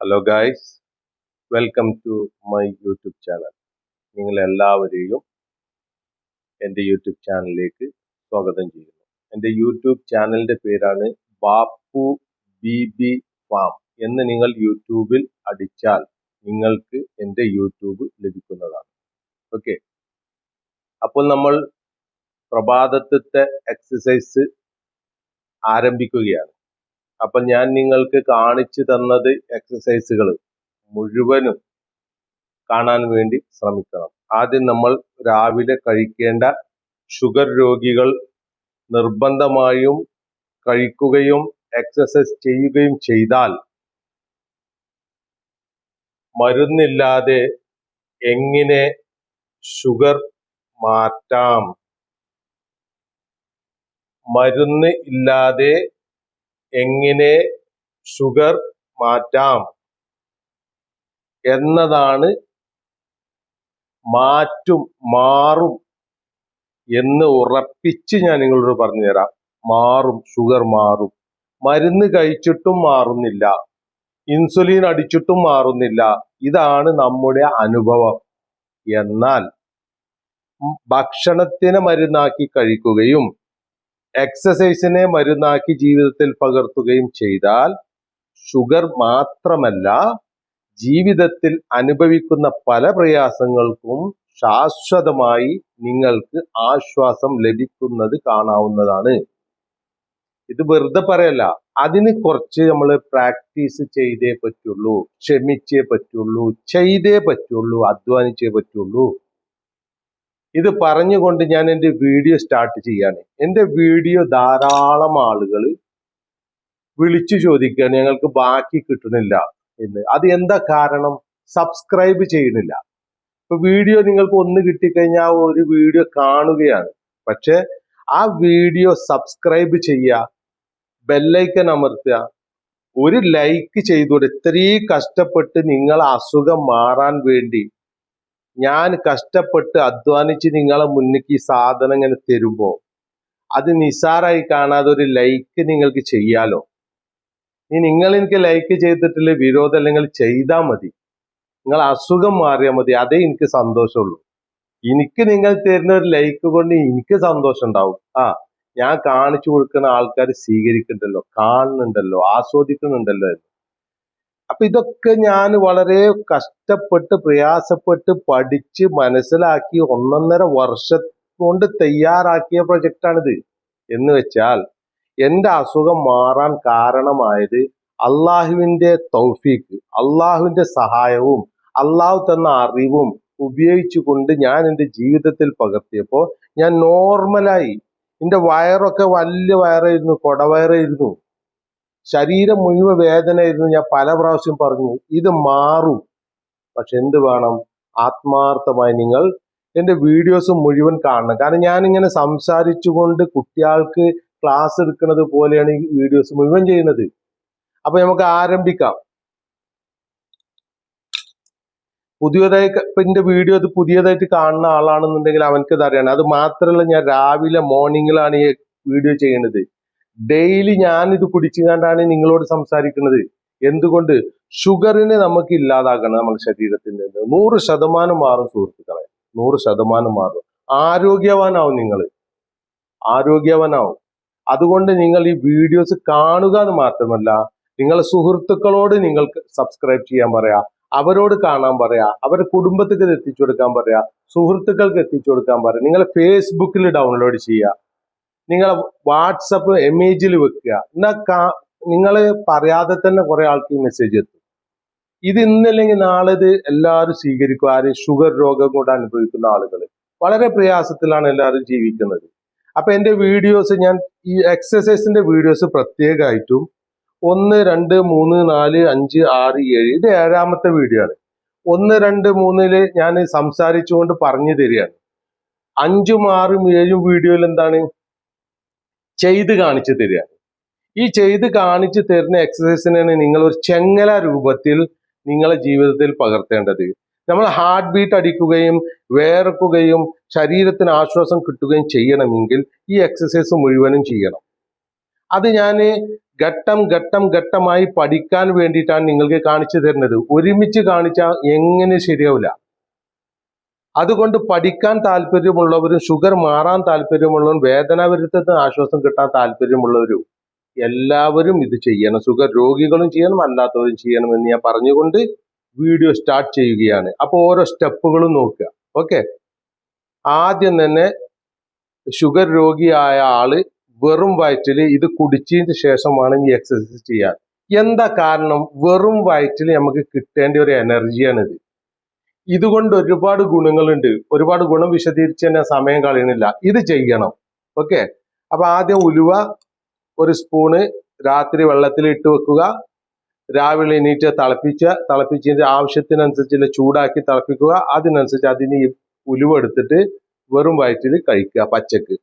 Hello guys welcome to my YouTube channel നിങ്ങൾ എല്ലാവരെയും എന്റെ യൂട്യൂബ് ചാനലിലേക്ക് സ്വാഗതം ചെയ്യുന്നു. എന്റെ യൂട്യൂബ് ചാനലിന്റെ പേരാണ് ബാപ്പു ബി ബി ഫാം എന്ന് നിങ്ങൾ യൂട്യൂബിൽ അടിച്ചാൽ നിങ്ങൾക്ക് എന്റെ യൂട്യൂബ് ലഭിക്കുന്നതാണ്. ഓക്കെ അപ്പോൾ നമ്മൾ പ്രഭാതത്തെ എക്സസൈസ് ആരംഭിക്കുകയാണ്. അപ്പം ഞാൻ നിങ്ങൾക്ക് കാണിച്ചു തന്നത് എക്സസൈസുകൾ മുഴുവനും കാണാൻ വേണ്ടി ശ്രമിക്കണം. ആദ്യം നമ്മൾ രാവിലെ കഴിക്കേണ്ട ഷുഗർ രോഗികൾ നിർബന്ധമായും കഴിക്കുകയും എക്സസൈസ് ചെയ്യുകയും ചെയ്താൽ മരുന്നില്ലാതെ എങ്ങനെ ഷുഗർ മാറ്റാം? മരുന്ന് ഇല്ലാതെ എങ്ങനെ ഷുഗർ മാറ്റാം എന്നതാണ് മാറ്റും മാറും എന്ന് ഉറപ്പിച്ച് ഞാൻ നിങ്ങളോട് പറഞ്ഞു തരാം മാറും ഷുഗർ മാറും. മരുന്ന് കഴിച്ചിട്ടും മാറുന്നില്ല. ഇൻസുലിൻ അടിച്ചിട്ടും മാറുന്നില്ല. ഇതാണ് നമ്മുടെ അനുഭവം. എന്നാൽ ഭക്ഷണത്തിന് മരുന്നാക്കി കഴിക്കുകയും എക്സസൈസിനെ മരുന്നാക്കി ജീവിതത്തിൽ പകർത്തുകയും ചെയ്താൽ ഷുഗർ മാത്രമല്ല ജീവിതത്തിൽ അനുഭവിക്കുന്ന പല പ്രയാസങ്ങൾക്കും ശാശ്വതമായി നിങ്ങൾക്ക് ആശ്വാസം ലഭിക്കുന്നത് കാണാവുന്നതാണ്. ഇത് വെറുതെ പറയല്ല. അതിന് കുറച്ച് നമ്മൾ പ്രാക്ടീസ് ചെയ്തേ പറ്റുള്ളൂ. ക്ഷമിച്ചേ പറ്റുള്ളൂ. ചെയ്തേ പറ്റുള്ളൂ. അധ്വാനിച്ചേ പറ്റുള്ളൂ. ഇത് പറഞ്ഞുകൊണ്ട് ഞാൻ എന്റെ വീഡിയോ സ്റ്റാർട്ട് ചെയ്യാണ് എന്റെ വീഡിയോ ധാരാളം ആളുകൾ വിളിച്ചു ചോദിക്കുകയാണ് ഞങ്ങൾക്ക് ബാക്കി കിട്ടുന്നില്ല എന്ന്. അത് എന്താ കാരണം? സബ്സ്ക്രൈബ് ചെയ്യുന്നില്ല. ഇപ്പൊ വീഡിയോ നിങ്ങൾക്ക് ഒന്ന് കിട്ടിക്കഴിഞ്ഞാൽ ഒരു വീഡിയോ കാണുകയാണ്. പക്ഷെ ആ വീഡിയോ സബ്സ്ക്രൈബ് ചെയ്യുക ബെല്ലൈക്കൻ അമർത്തുക ഒരു ലൈക്ക് ചെയ്തൂടെ ഇത്രയും കഷ്ടപ്പെട്ട് നിങ്ങൾ അസുഖം മാറാൻ വേണ്ടി ഞാൻ കഷ്ടപ്പെട്ട് അധ്വാനിച്ച് നിങ്ങളെ മുന്നിലേക്ക് ഈ സാധനം ഇങ്ങനെ തരുമ്പോ അത് നിസാറായി കാണാതെ ഒരു ലൈക്ക് നിങ്ങൾക്ക് ചെയ്യാലോ? ഇനി നിങ്ങൾ എനിക്ക് ലൈക്ക് ചെയ്തിട്ടില്ല വിരോധം അല്ലെങ്കിൽ ചെയ്താൽ മതി. നിങ്ങൾ അസുഖം മാറിയാൽ മതി. അതേ എനിക്ക് സന്തോഷമുള്ളൂ. എനിക്ക് നിങ്ങൾ തരുന്ന ഒരു ലൈക്ക് കൊണ്ട് എനിക്ക് സന്തോഷം ഉണ്ടാവും. ആ ഞാൻ കാണിച്ചു കൊടുക്കുന്ന ആൾക്കാർ സ്വീകരിക്കുന്നുണ്ടല്ലോ കാണുന്നുണ്ടല്ലോ ആസ്വദിക്കുന്നുണ്ടല്ലോ എന്ന്. അപ്പൊ ഇതൊക്കെ ഞാൻ വളരെ കഷ്ടപ്പെട്ട് പ്രയാസപ്പെട്ട് പഠിച്ച് മനസ്സിലാക്കി ഒന്നൊന്നര വർഷം കൊണ്ട് തയ്യാറാക്കിയ പ്രൊജക്റ്റാണിത് എന്ന് വെച്ചാൽ എന്റെ അസുഖം മാറാൻ കാരണമായത് അള്ളാഹുവിന്റെ തൗഫീക്ക് അള്ളാഹുവിന്റെ സഹായവും അള്ളാഹു തന്ന അറിവും ഉപയോഗിച്ചുകൊണ്ട് ഞാൻ എന്റെ ജീവിതത്തിൽ പകർത്തിയപ്പോൾ ഞാൻ നോർമലായി എന്റെ വയറൊക്കെ വലിയ വയറായിരുന്നു കൊടവയറായിരുന്നു. ശരീരം മുഴുവൻ വേദനയായിരുന്നു ഞാൻ പല പ്രാവശ്യം പറഞ്ഞു ഇത് മാറും. പക്ഷെ എന്ത് വേണം? ആത്മാർത്ഥമായി നിങ്ങൾ എന്റെ വീഡിയോസ് മുഴുവൻ കാണണം. കാരണം ഞാൻ ഇങ്ങനെ സംസാരിച്ചുകൊണ്ട് കുട്ടികൾക്ക് ക്ലാസ് എടുക്കുന്നത് പോലെയാണ് ഈ വീഡിയോസ് മുഴുവൻ ചെയ്യുന്നത്. അപ്പൊ നമുക്ക് ആരംഭിക്കാം. പുതിയതായി എന്റെ വീഡിയോ അത് പുതിയതായിട്ട് കാണുന്ന ആളാണെന്നുണ്ടെങ്കിൽ അവനക്ക് ഇത് അറിയണം. അത് മാത്രമല്ല ഞാൻ രാവിലെ മോർണിംഗിലാണ് ഈ വീഡിയോ ചെയ്യുന്നത്. ഡെയിലി ഞാൻ ഇത് കുടിച്ചുകൊണ്ടാണ് നിങ്ങളോട് സംസാരിക്കുന്നത്. എന്തുകൊണ്ട്? ഷുഗറിനെ നമുക്ക് ഇല്ലാതാക്കണം നമ്മുടെ ശരീരത്തിൽ നിന്ന്. നൂറ് ശതമാനം മാറും സുഹൃത്തുക്കളെ. നൂറ് ശതമാനം മാറും. ആരോഗ്യവാനാവും നിങ്ങൾ ആരോഗ്യവാനാവും. അതുകൊണ്ട് നിങ്ങൾ ഈ വീഡിയോസ് കാണുക എന്ന് മാത്രമല്ല നിങ്ങളെ സുഹൃത്തുക്കളോട് നിങ്ങൾക്ക് സബ്സ്ക്രൈബ് ചെയ്യാൻ പറയാ അവരോട് കാണാൻ പറയാ അവരുടെ കുടുംബത്തിൽ എത്തിച്ചു കൊടുക്കാൻ പറയാ സുഹൃത്തുക്കൾക്ക് എത്തിച്ചു കൊടുക്കാൻ പറയാ നിങ്ങൾ ഫേസ്ബുക്കിൽ ഡൗൺലോഡ് ചെയ്യുക നിങ്ങളെ വാട്സപ്പ് എമേജിൽ വെക്കുക. എന്നാ നിങ്ങൾ പറയാതെ തന്നെ കുറെ ആൾക്ക് മെസ്സേജ് എത്തും. ഇത് ഇന്നല്ലെങ്കിൽ നാളെ ഇത് എല്ലാവരും സ്വീകരിക്കും. ആരും ഷുഗർ രോഗം കൊണ്ട് അനുഭവിക്കുന്ന ആളുകൾ വളരെ പ്രയാസത്തിലാണ് എല്ലാവരും ജീവിക്കുന്നത്. അപ്പൊ എന്റെ വീഡിയോസ് ഞാൻ ഈ എക്സസൈസിന്റെ വീഡിയോസ് പ്രത്യേകമായിട്ടും ഒന്ന് രണ്ട് മൂന്ന് നാല് അഞ്ച് ആറ് ഏഴ് ഇത് ഏഴാമത്തെ വീഡിയോ ആണ്. ഒന്ന് രണ്ട് മൂന്നിൽ ഞാൻ സംസാരിച്ചുകൊണ്ട് പറഞ്ഞു തരികയാണ്. അഞ്ചും ആറും ഏഴും വീഡിയോയിൽ എന്താണ്? ചെയ്ത് കാണിച്ചു തരികയാണ് ഈ ചെയ്ത് കാണിച്ചു തരുന്ന എക്സസൈസിനാണ് നിങ്ങൾ ഒരു ചെങ്ങല രൂപത്തിൽ നിങ്ങളെ ജീവിതത്തിൽ പകർത്തേണ്ടത്. നമ്മൾ ഹാർട്ട് ബീറ്റ് അടിക്കുകയും വേർക്കുകയും ശരീരത്തിന് ആശ്വാസം കിട്ടുകയും ചെയ്യണമെങ്കിൽ ഈ എക്സസൈസ് മുഴുവനും ചെയ്യണം. അത് ഞാൻ ഘട്ടം ഘട്ടം ഘട്ടമായി പഠിക്കാൻ വേണ്ടിയിട്ടാണ് നിങ്ങൾക്ക് കാണിച്ചു തരുന്നത്. ഒരുമിച്ച് കാണിച്ചാൽ എങ്ങനെ ശരിയാവില്ല. അതുകൊണ്ട് പഠിക്കാൻ താല്പര്യമുള്ളവരും ഷുഗർ മാറാൻ താല്പര്യമുള്ളവരും വേദന വരുത്തുന്ന ആശ്വാസം കിട്ടാൻ താല്പര്യമുള്ളവരും എല്ലാവരും ഇത് ചെയ്യണം. ഷുഗർ രോഗികളും ചെയ്യണം അല്ലാത്തവരും ചെയ്യണം എന്ന് ഞാൻ പറഞ്ഞുകൊണ്ട് വീഡിയോ സ്റ്റാർട്ട് ചെയ്യുകയാണ്. അപ്പോൾ ഓരോ സ്റ്റെപ്പുകളും നോക്കുക. ഓക്കെ ആദ്യം തന്നെ ഷുഗർ രോഗിയായ ആൾ വെറും വയറ്റിൽ ഇത് കുടിച്ചതിന് ശേഷമാണ് ഈ എക്സസൈസ് ചെയ്യാൻ. എന്താ കാരണം? വെറും വയറ്റിൽ നമുക്ക് കിട്ടേണ്ട ഒരു എനർജിയാണ് ഇത് ഇതുകൊണ്ട് ഒരുപാട് ഗുണങ്ങളുണ്ട്. ഒരുപാട് ഗുണം വിശദീകരിച്ച് തന്നെ സമയം കളയണില്ല ഇത് ചെയ്യണം. ഓക്കെ? അപ്പൊ ആദ്യം ഉലുവ ഒരു സ്പൂണ് രാത്രി വെള്ളത്തിൽ ഇട്ട് വെക്കുക. രാവിലെ എണീറ്റ് തിളപ്പിച്ച തിളപ്പിച്ചതിന്റെ ആവശ്യത്തിനനുസരിച്ചുള്ള ചൂടാക്കി തിളപ്പിക്കുക. അതിനനുസരിച്ച് അതിന് ഉലുവ എടുത്തിട്ട് വെറും വയറ്റിൽ കഴിക്കുക പച്ചക്ക്.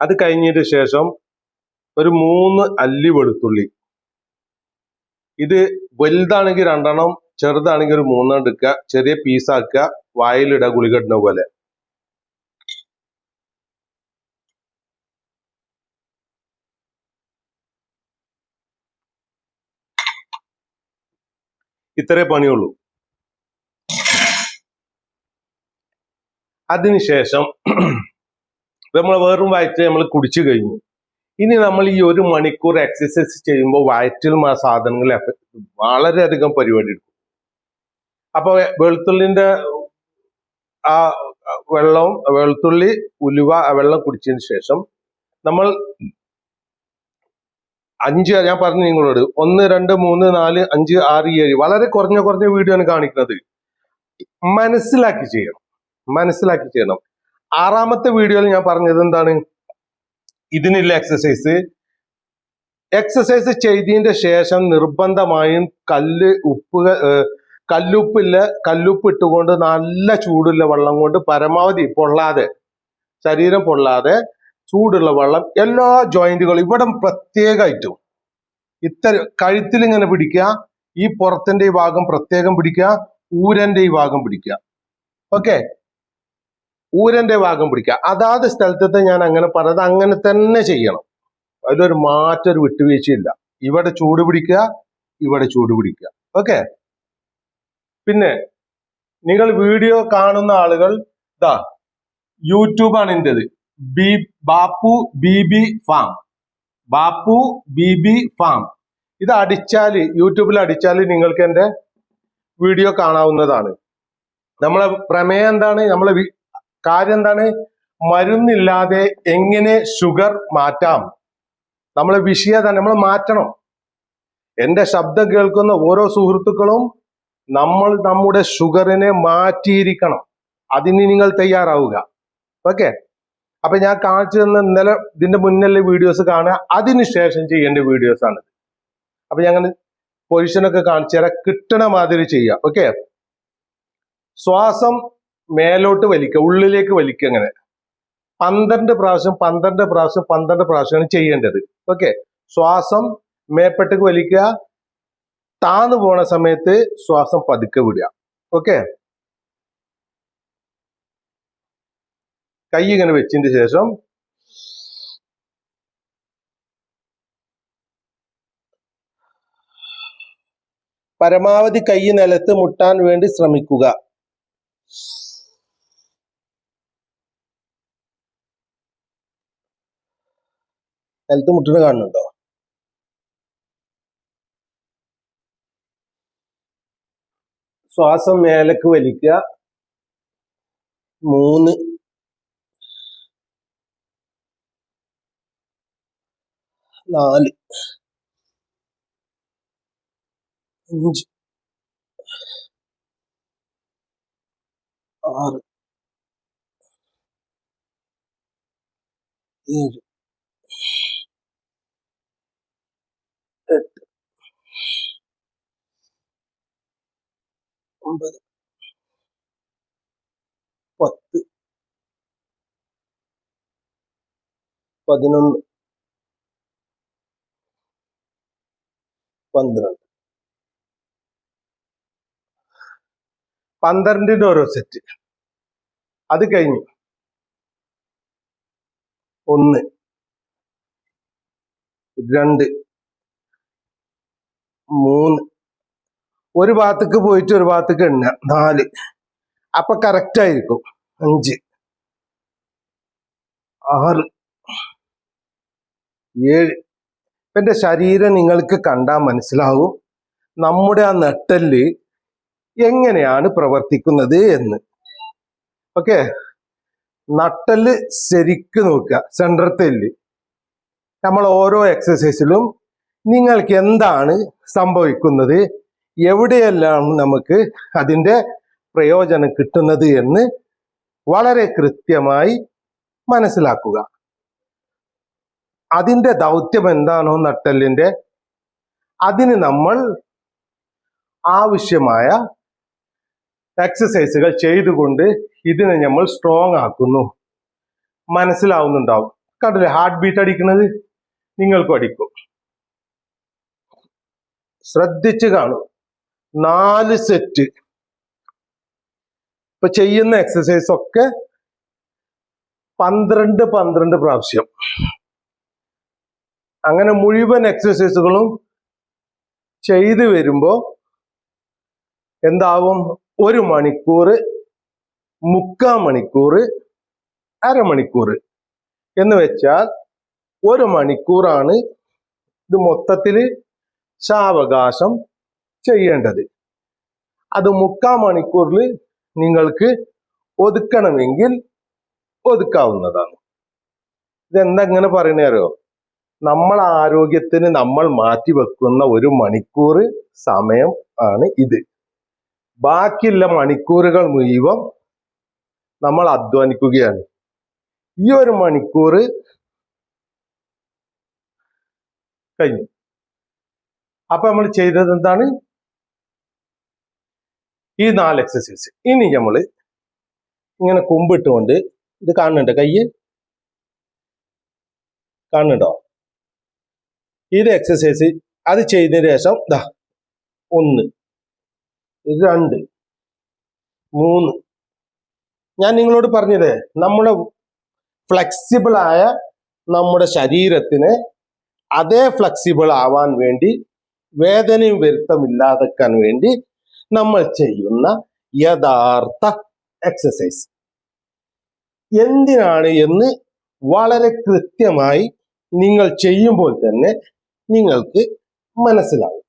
അത് കഴിഞ്ഞതിന് ശേഷം ഒരു മൂന്ന് അല്ലി വെളുത്തുള്ളി. ഇത് വലുതാണെങ്കിൽ രണ്ടെണ്ണം ചെറുതാണെങ്കിൽ ഒരു മൂന്നെണ്ണം എടുക്കുക ചെറിയ പീസാക്കുക വായിലിടുക ഗുളികടുന്ന പോലെ. ഇത്രേ പണിയുള്ളൂ. അതിനുശേഷം നമ്മൾ വെറും വയറ്റ് നമ്മൾ കുടിച്ചു കഴിഞ്ഞു. ഇനി നമ്മൾ ഈ ഒരു മണിക്കൂർ എക്സസൈസ് ചെയ്യുമ്പോൾ വയറ്റിലും ആ സാധനങ്ങൾ എഫക്ട് വളരെയധികം പരിപാടി എടുക്കും. അപ്പൊ വെളുത്തുള്ളിന്റെ ആ വെള്ളവും വെളുത്തുള്ളി ഉലുവ വെള്ളം കുടിച്ചതിന് ശേഷം നമ്മൾ അഞ്ച് ഞാൻ പറഞ്ഞു നിങ്ങളോട് ഒന്ന് രണ്ട് മൂന്ന് നാല് അഞ്ച് ആറ് ഏഴ് വളരെ കുറഞ്ഞ കുറഞ്ഞ വീഡിയോ ആണ് കാണിക്കുന്നത്. മനസ്സിലാക്കി ചെയ്യണം. മനസ്സിലാക്കി ചെയ്യണം. ആറാമത്തെ വീഡിയോയിൽ ഞാൻ പറഞ്ഞത് എന്താണ്? ഇതിനുള്ള എക്സസൈസ് എക്സസൈസ് ചെയ്തതിന്റെ ശേഷം നിർബന്ധമായും കല്ല് ഉപ്പ് കല്ലുപ്പില്ല കല്ലുപ്പ് ഇട്ടുകൊണ്ട് നല്ല ചൂടുള്ള വെള്ളം കൊണ്ട് പരമാവധി പൊള്ളാതെ ശരീരം പൊള്ളാതെ ചൂടുള്ള വെള്ളം എല്ലാ ജോയിന്റുകളും ഇവിടെ പ്രത്യേകമായിട്ടും ഇത്തരം കഴുത്തിൽ ഇങ്ങനെ പിടിക്കുക ഈ പുറത്തിന്റെ ഈ ഭാഗം പ്രത്യേകം പിടിക്കുക ഊരന്റെ ഈ ഭാഗം പിടിക്കുക. ഓക്കെ ഊരന്റെ ഭാഗം പിടിക്കുക. അതാത് സ്ഥലത്തെ ഞാൻ അങ്ങനെ പറഞ്ഞത് അങ്ങനെ തന്നെ ചെയ്യണം. അതിലൊരു മാറ്റം ഒരു വിട്ടുവീഴ്ചയില്ല. ഇവിടെ ചൂട് പിടിക്കുക ഇവിടെ ചൂട് പിടിക്കുക. ഓക്കെ പിന്നെ നിങ്ങൾ വീഡിയോ കാണുന്ന ആളുകൾ ഇതാ യൂട്യൂബാണ് എന്റെത് B Bappu B B farm. Bappu B B farm. ഇത് അടിച്ചാൽ യൂട്യൂബിൽ അടിച്ചാൽ നിങ്ങൾക്ക് എന്റെ വീഡിയോ കാണാവുന്നതാണ്. നമ്മളെ പ്രമേയം എന്താണ്? നമ്മളെ കാര്യം എന്താണ്? മരുന്നില്ലാതെ എങ്ങനെ ഷുഗർ മാറ്റാം? നമ്മൾ വിഷയ തന്നെ നമ്മൾ മാറ്റണം. എന്റെ ശബ്ദം കേൾക്കുന്ന ഓരോ സുഹൃത്തുക്കളും നമ്മൾ നമ്മുടെ ഷുഗറിനെ മാറ്റിയിരിക്കണം. അതിന് നിങ്ങൾ തയ്യാറാവുക. ഓക്കെ? അപ്പൊ ഞാൻ കാണിച്ചു തന്ന ഇന്നലെ ഇതിന്റെ മുന്നിലെ വീഡിയോസ് കാണുക. അതിനുശേഷം ചെയ്യേണ്ട വീഡിയോസ് ആണ്. അപ്പൊ ഞങ്ങൾ പൊസിഷനൊക്കെ കാണിച്ചു തരാം. കിട്ടണ മാതിരി ചെയ്യുക ഓക്കെ? ശ്വാസം മേലോട്ട് വലിക്കുക ഉള്ളിലേക്ക് വലിക്കുക അങ്ങനെ. പന്ത്രണ്ട് പ്രാവശ്യം പന്ത്രണ്ട് പ്രാവശ്യം പന്ത്രണ്ട് പ്രാവശ്യമാണ് ചെയ്യേണ്ടത്. ഓക്കെ ശ്വാസം മേപ്പെട്ടേക്ക് വലിക്കുക. താന്നു പോണ സമയത്ത് ശ്വാസം പതുക്കെ വിടുക. ഓക്കെ കൈ ഇങ്ങനെ വെച്ചതിന് ശേഷം പരമാവധി കൈ നിലത്ത് മുട്ടാൻ വേണ്ടി ശ്രമിക്കുക. നിലത്ത് മുട്ടിന് കാണുന്നുണ്ടോ? ശ്വാസം മേലക്ക് വലിക്കുക. മൂന്ന്. നാല്. അഞ്ച്. ആറ്. ഏഴ്. ഒമ്പത് പത്ത്. പതിനൊന്ന്. പന്ത്രണ്ട്. പന്ത്രണ്ടിന്റെ ഓരോ സെറ്റ്. അത് കഴിഞ്ഞു ഒന്ന്. രണ്ട്. മൂന്ന്. ഒരു ഭാഗത്തേക്ക് പോയിട്ട് ഒരു ഭാഗത്തേക്ക് എണ്ണ നാല്. അപ്പൊ കറക്റ്റ് ആയിരിക്കും. അഞ്ച്. ആറ്. ഏഴ്. എന്റെ ശരീരം നിങ്ങൾക്ക് കണ്ടാൽ മനസ്സിലാവും. നമ്മുടെ ആ നെട്ടൽ എങ്ങനെയാണ് പ്രവർത്തിക്കുന്നത് എന്ന്. ഓക്കെ? നട്ടൽ ശരിക്ക് നോക്കുക. സെൻട്രൽ തെല്ല്. നമ്മൾ ഓരോ എക്സസൈസിലും നിങ്ങൾക്ക് എന്താണ് സംഭവിക്കുന്നത്? എവിടെയെല്ലാം നമുക്ക് അതിന്റെ പ്രയോജനം കിട്ടുന്നത് എന്ന് വളരെ കൃത്യമായി മനസ്സിലാക്കുക. അതിന്റെ ദൗത്യം എന്താണോ നട്ടലിന്റെ അതിന് നമ്മൾ ആവശ്യമായ എക്സസൈസുകൾ ചെയ്തുകൊണ്ട് ഇതിനെ നമ്മൾ സ്ട്രോങ് ആക്കുന്നു. മനസ്സിലാവുന്നുണ്ടാവും. കണ്ടില്ലേ ഹാർട്ട് ബീറ്റ് അടിക്കുന്നത്? നിങ്ങൾക്കും അടിക്കും. ശ്രദ്ധിച്ചു കാണും. നാല് സെറ്റ് ഇപ്പൊ ചെയ്യുന്ന എക്സസൈസ് ഒക്കെ പന്ത്രണ്ട് പന്ത്രണ്ട് പ്രാവശ്യം. അങ്ങനെ മുഴുവൻ എക്സസൈസുകളും ചെയ്തു വരുമ്പോ എന്താവും? ഒരു മണിക്കൂർ മുക്കാ മണിക്കൂർ അരമണിക്കൂർ എന്ന് വെച്ചാൽ ഒരു മണിക്കൂറാണ് ഇത് മൊത്തത്തിൽ സാവകാശം ചെയ്യേണ്ടത്. അത് മുക്കാ മണിക്കൂറിൽ നിങ്ങൾക്ക് ഒതുക്കണമെങ്കിൽ ഒതുക്കാവുന്നതാണ്. ഇതെന്തെങ്ങനെ അറിയോ? നമ്മൾ ആരോഗ്യത്തിന് നമ്മൾ മാറ്റി വെക്കുന്ന ഒരു മണിക്കൂർ സമയം ആണ് ഇത്. ബാക്കിയുള്ള മണിക്കൂറുകൾ മുഴുവൻ നമ്മൾ അധ്വാനിക്കുകയാണ്. ഈ ഒരു മണിക്കൂർ കഴിഞ്ഞു. അപ്പൊ നമ്മൾ ചെയ്തത് എന്താണ്? ഈ നാല് എക്സസൈസ് ഇനി നമ്മൾ ഇങ്ങനെ കൊമ്പിട്ടുകൊണ്ട് ഇത് കാണുന്നുണ്ട് കയ്യ്? കാണുന്നുണ്ടോ? ഇത് എക്സസൈസ് അത് ചെയ്തതിന് ശേഷം ദാ ഒന്ന് രണ്ട് മൂന്ന്. ഞാൻ നിങ്ങളോട് പറഞ്ഞത് നമ്മുടെ ഫ്ലെക്സിബിൾ ആയ നമ്മുടെ ശരീരത്തിന് അതേ ഫ്ലെക്സിബിൾ ആവാൻ വേണ്ടി വേദനയും വരുത്തമില്ലാതെക്കാൻ വേണ്ടി നമ്മൾ ചെയ്യുന്ന യഥാർത്ഥ എക്സസൈസ് എന്തിനാണ് എന്ന് വളരെ കൃത്യമായി നിങ്ങൾ ചെയ്യുമ്പോൾ തന്നെ നിങ്ങൾക്ക് മനസ്സിലാവും.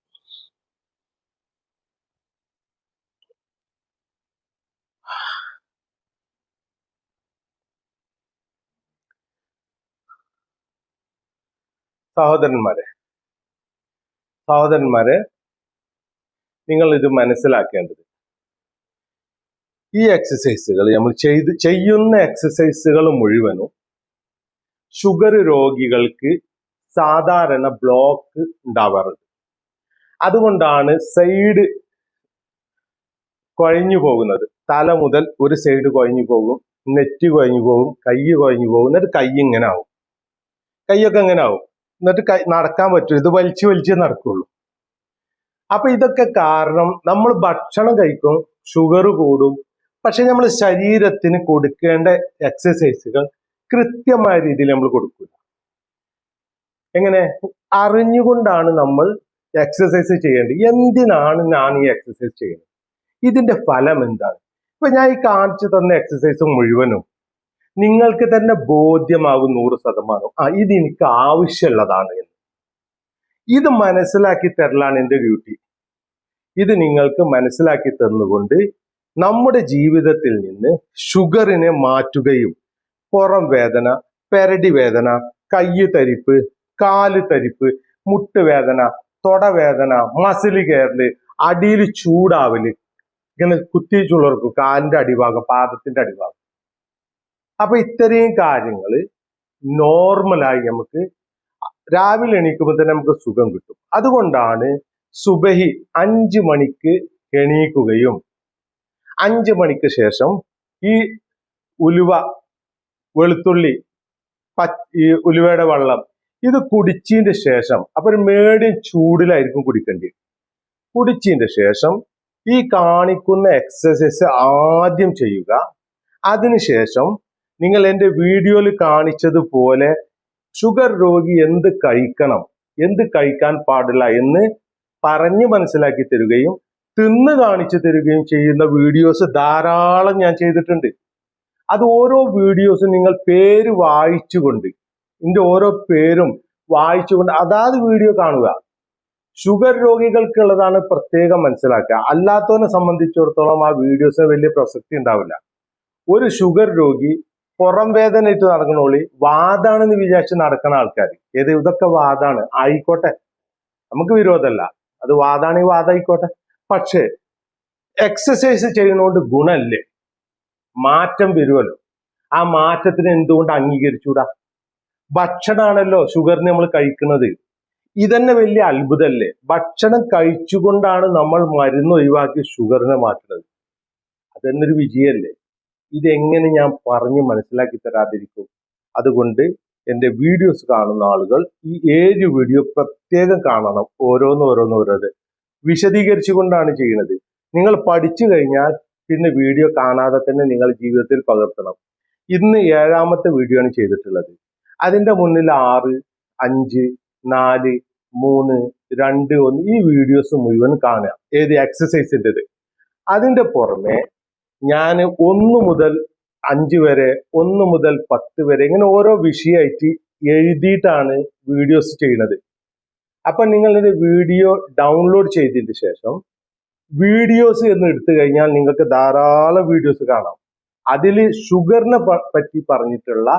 സഹോദരന്മാരെ സഹോദരന്മാരെ നിങ്ങൾ ഇത് മനസ്സിലാക്കേണ്ടത്. ഈ എക്സസൈസുകൾ നമ്മൾ ചെയ്ത് ചെയ്യുന്ന എക്സസൈസുകൾ മുഴുവനും ഷുഗർ രോഗികൾക്ക് സാധാരണ ബ്ലോക്ക് ഉണ്ടാവാറുണ്ട്. അതുകൊണ്ടാണ് സൈഡ് കുഴഞ്ഞു പോകുന്നത്. തല മുതൽ ഒരു സൈഡ് കുഴഞ്ഞു പോകും നെറ്റ് കുഴഞ്ഞു പോകും കൈ കുഴഞ്ഞു പോകും എന്നിട്ട് കൈ ഇങ്ങനെ ആവും. കൈയൊക്കെ ഇങ്ങനെ ആവും? എന്നിട്ട് കൈ നടക്കാൻ പറ്റും ഇത് വലിച്ചു വലിച്ചേ നടക്കുള്ളൂ. അപ്പൊ ഇതൊക്കെ കാരണം നമ്മൾ ഭക്ഷണം കഴിക്കും ഷുഗർ കൂടും. പക്ഷെ നമ്മൾ ശരീരത്തിന് കൊടുക്കേണ്ട എക്സസൈസുകൾ കൃത്യമായ രീതിയിൽ നമ്മൾ കൊടുക്കില്ല എങ്ങനെ? അറിഞ്ഞുകൊണ്ടാണ് നമ്മൾ എക്സസൈസ് ചെയ്യേണ്ടത്. എന്തിനാണ് ഞാൻ ഈ എക്സസൈസ് ചെയ്യുന്നത് ഇതിന്റെ ഫലം എന്താണ്? ഇപ്പൊ ഞാൻ ഈ കാണിച്ചു തന്ന എക്സസൈസ് മുഴുവനും നിങ്ങൾക്ക് തന്നെ ബോധ്യമാകും നൂറ് ശതമാനം. ആ ഇത് എനിക്ക് ആവശ്യമുള്ളതാണ് എന്ന്. ഇത് മനസ്സിലാക്കി തരലാണ് എന്റെ ഡ്യൂട്ടി ഇത് നിങ്ങൾക്ക് മനസ്സിലാക്കി തന്നുകൊണ്ട് നമ്മുടെ ജീവിതത്തിൽ നിന്ന് ഷുഗറിനെ മാറ്റുകയും പുറം വേദന പെരടി വേദന കയ്യ് തരിപ്പ് കാൽ തരിപ്പ് മുട്ടുവേദന തൊടവേദന മസിൽ കയറൽ അടിയിൽ ചൂടാവൽ ഇങ്ങനെ കുത്തി ചുളർക്കും കാലിന്റെ അടിഭാഗം പാദത്തിന്റെ അടിഭാഗം. അപ്പൊ ഇത്രയും കാര്യങ്ങൾ നോർമലായി നമുക്ക് രാവിലെ എണീക്കുമ്പോൾ തന്നെ നമുക്ക് സുഖം കിട്ടും. അതുകൊണ്ടാണ് സുബഹി അഞ്ചു മണിക്ക് എണീക്കുകയും അഞ്ച് മണിക്ക് ശേഷം ഈ ഉലുവ വെളുത്തുള്ളി ഈ ഉലുവയുടെ വെള്ളം ഇത് കുടിച്ചതിന്റെ ശേഷം അപ്പൊ ഒരു മേടിയും ചൂടിലായിരിക്കും കുടിക്കേണ്ടത് കുടിച്ചതിന്റെ ശേഷം ഈ കാണിക്കുന്ന എക്സസൈസ് ആദ്യം ചെയ്യുക. അതിനുശേഷം നിങ്ങൾ എന്റെ വീഡിയോയിൽ കാണിച്ചതുപോലെ ഷുഗർ രോഗി എന്ത് കഴിക്കണം? എന്ത് കഴിക്കാൻ പാടില്ല എന്ന് പറഞ്ഞ് മനസ്സിലാക്കി തരുകയും തിന്ന് കാണിച്ചു തരുകയും ചെയ്യുന്ന വീഡിയോസ് ധാരാളം ഞാൻ ചെയ്തിട്ടുണ്ട്. അത് ഓരോ വീഡിയോസും നിങ്ങൾ പേര് വായിച്ചുകൊണ്ട് ഇതിന്റെ ഓരോ പേരും വായിച്ചുകൊണ്ട് അതാത് വീഡിയോ കാണുക. ഷുഗർ രോഗികൾക്കുള്ളതാണ് പ്രത്യേകം മനസ്സിലാക്കുക. അല്ലാത്തവനെ സംബന്ധിച്ചിടത്തോളം ആ വീഡിയോസിന് വലിയ പ്രസക്തി ഉണ്ടാവില്ല. ഒരു ഷുഗർ രോഗി പുറം വേദന ഇട്ട് നടക്കണോളി വാദാണെന്ന് വിചാരിച്ച് നടക്കുന്ന ആൾക്കാർ ഏത് ഇതൊക്കെ വാദാണ്? ആയിക്കോട്ടെ. നമുക്ക് വിരോധമല്ല. അത് വാദാണെങ്കിൽ വാദായിക്കോട്ടെ. പക്ഷേ എക്സസൈസ് ചെയ്യുന്നതുകൊണ്ട് ഗുണമല്ലേ? മാറ്റം വരുമല്ലോ. ആ മാറ്റത്തിന് എന്തുകൊണ്ട് അംഗീകരിച്ചൂടാ? ഭക്ഷണമാണല്ലോ ഷുഗറിന് നമ്മൾ കഴിക്കുന്നത്. ഇതന്നെ വലിയ അത്ഭുതമല്ലേ? ഭക്ഷണം കഴിച്ചുകൊണ്ടാണ് നമ്മൾ മരുന്ന് ഒഴിവാക്കി ഷുഗറിനെ മാറ്റുന്നത്. അതെന്നൊരു വിജയമല്ലേ? ഇതെങ്ങനെ ഞാൻ പറഞ്ഞ് മനസ്സിലാക്കി തരാതിരിക്കും? അതുകൊണ്ട് എന്റെ വീഡിയോസ് കാണുന്ന ആളുകൾ ഈ ഏഴ് വീഡിയോ പ്രത്യേകം കാണണം. ഓരോന്ന് ഓരോന്ന് ഓരോന്ന്. വിശദീകരിച്ചുകൊണ്ടാണ് ചെയ്യുന്നത്. നിങ്ങൾ പഠിച്ചു കഴിഞ്ഞാൽ പിന്നെ വീഡിയോ കാണാതെ തന്നെ നിങ്ങൾ ജീവിതത്തിൽ പകർത്തണം. ഇന്ന് ഏഴാമത്തെ വീഡിയോ ആണ് ചെയ്തിട്ടുള്ളത്. അതിന്റെ മുന്നിൽ ആറ് അഞ്ച് നാല് മൂന്ന് രണ്ട് ഒന്ന് ഈ വീഡിയോസ് മുഴുവൻ കാണുക. ഏത് എക്സസൈസിന്റെത് അതിന്റെ പുറമെ ഞാൻ ഒന്ന് മുതൽ അഞ്ച് വരെ ഒന്ന് മുതൽ പത്ത് വരെ ഇങ്ങനെ ഓരോ വിഷയമായിട്ട് എഴുതിയിട്ടാണ് വീഡിയോസ് ചെയ്യുന്നത്. അപ്പൊ നിങ്ങളുടെ വീഡിയോ ഡൗൺലോഡ് ചെയ്തതിന് ശേഷം വീഡിയോസ് എന്ന് എടുത്തു കഴിഞ്ഞാൽ നിങ്ങൾക്ക് ധാരാളം വീഡിയോസ് കാണാം. അതിൽ ഷുഗറിനെ പറ്റി പറഞ്ഞിട്ടുള്ള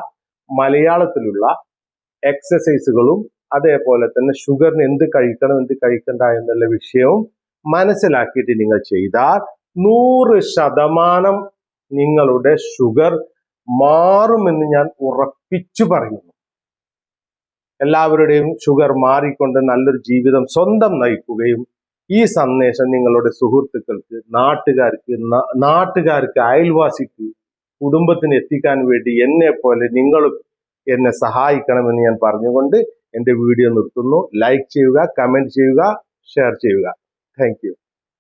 മലയാളത്തിലുള്ള എക്സസൈസുകളും അതേപോലെ തന്നെ ഷുഗറിന് എന്ത് കഴിക്കണം എന്ത് കഴിക്കണ്ട എന്നുള്ള വിഷയവും മനസ്സിലാക്കിയിട്ട് നിങ്ങൾ ചെയ്താൽ നൂറ് ശതമാനം നിങ്ങളുടെ ഷുഗർ മാറുമെന്ന് ഞാൻ ഉറപ്പിച്ചു പറയുന്നു. എല്ലാവരുടെയും ഷുഗർ മാറിക്കൊണ്ട് നല്ലൊരു ജീവിതം സ്വന്തം നയിക്കുകയും ഈ സന്ദേശം നിങ്ങളുടെ സുഹൃത്തുക്കൾക്ക് നാട്ടുകാർക്ക് നാട്ടുകാർക്ക് അയൽവാസിക്ക് കുടുംബത്തിന് എത്തിക്കാൻ വേണ്ടി എന്നെ പോലെ നിങ്ങളും എന്നെ സഹായിക്കണമെന്ന് ഞാൻ പറഞ്ഞുകൊണ്ട് എന്റെ വീഡിയോ നിർത്തുന്നു. ലൈക്ക് ചെയ്യുക കമന്റ് ചെയ്യുക ഷെയർ ചെയ്യുക. താങ്ക്